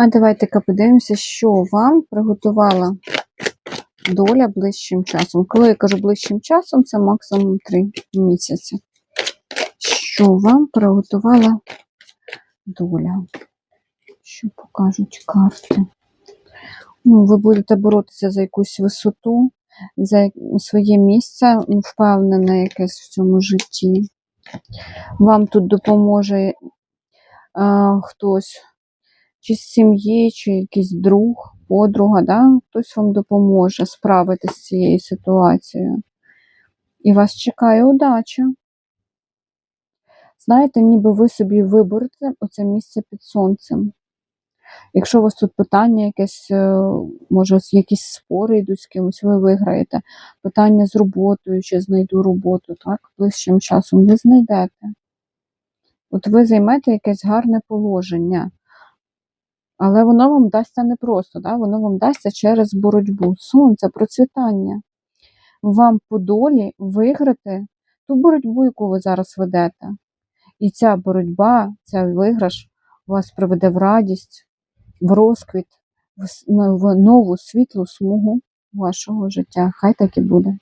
А давайте-ка подивимося, що вам приготувала доля ближчим часом. Коли я кажу ближчим часом, це максимум 3 місяці. Що вам приготувала доля? Що покажуть карти? Ну, ви будете боротися за якусь висоту, за своє місце, впевнене якесь в цьому житті. Вам тут допоможе а, хтось чи з сім'ї, чи якийсь друг, подруга, да? хтось вам допоможе справитися з цією ситуацією. І вас чекає удача. Знаєте, ніби ви собі виберете оце місце під сонцем. Якщо у вас тут питання якесь, е, може, якісь спори йдуть з кимось, ви виграєте. Питання з роботою, чи знайду роботу, так, ближчим часом, ви знайдете. От ви займете якесь гарне положення. Але воно вам дасться непросто, да? воно вам дасться через боротьбу. Сонце, процвітання. Вам по долі виграти ту боротьбу, яку ви зараз ведете. І ця боротьба, цей виграш вас приведе в радість, в розквіт, в нову світлу смугу вашого життя. Хай так і буде.